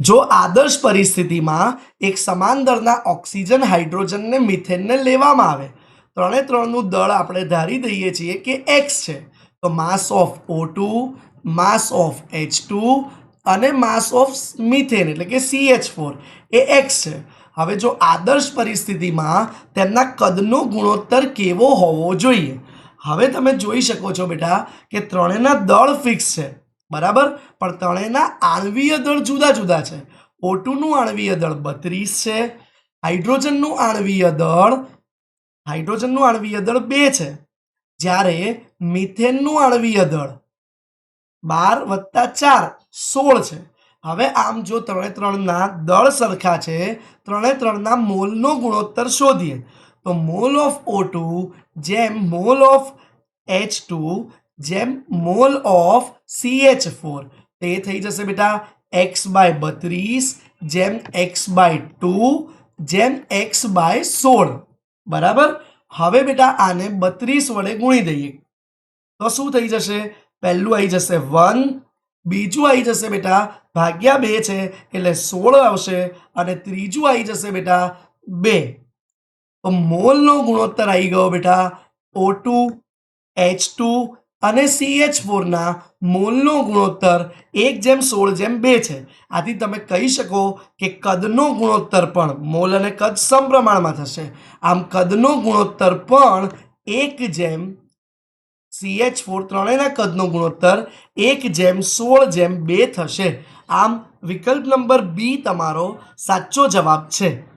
જો આદર્શ પરિસ્થિતિમાં એક સમાન દળના ઓક્સિજન હાઇડ્રોજનને મિથેનને લેવામાં આવે, ત્રણે ત્રણનું દળ આપણે ધારી દઈએ છીએ કે એક્સ છે. તો mass of O two mass of H two અને માસ ઓફ મિથેન એટલે કે સી એચ ફોર એ એક્સ છે. હવે જો આદર્શ પરિસ્થિતિમાં તેમના કદનો ગુણોત્તર કેવો હોવો જોઈએ? હવે તમે જોઈ શકો છો બેટા કે ત્રણેયના દળ ફિક્સ છે. બરાબર? પણ ત્રણેયના આણવીય દળ જુદા જુદા છે. ઓટુનું આણવીય દળ બત્રીસ છે. હાઇડ્રોજનનું આણવીય દળ, હાઇડ્રોજનનું આણવીય દળ બે છે. જ્યારે મિથેનનું આણવીય દળ બાર વત્તા ચાર, સોળ છે. હવે આમ જો ત્રણે ત્રણના દળ સરખા છે, ત્રણે ત્રણના મોલનો ગુણોત્તર શોધીએ. તો મોલ ઓફ ઓ જેમ મોલ ઓફ એચ ટુ જેમ mole of C H four તે થઈ જશે બેટા એક્સ બાય બત્રીસ, જેમ એક્સ બાય ટુ જેમ એક્સ બાય સોળ. બરાબર? હવે બેટા આને બત્રીસ વડે ગુણી દઈએ. તો શું થઈ જશે? પહેલું આવી જશે વન બીજું આવી જશે બેટા ભાગ્યા બે છે, એટલે સોળ આવશે અને ત્રીજું આવી જશે બેટા બે. તો મોલનો ગુણોત્તર આવી ગયો બેટા ઓ ટુ એચ ટુ અને સી એચ ફોરના મોલનો ગુણોત્તર એક જેમ સોળ જેમ બે છે. આથી તમે કહી શકો કે કદનો ગુણોત્તર પણ મોલ અને કદ સમપ્રમાણમાં થશે. આમ કદનો ગુણોત્તર પણ એક જેમ સી એચ ફોર ત્રણેયના કદનો ગુણોત્તર એક જેમ સોળ જેમ બે થશે. આમ વિકલ્પ નંબર બી તમારો સાચો જવાબ છે.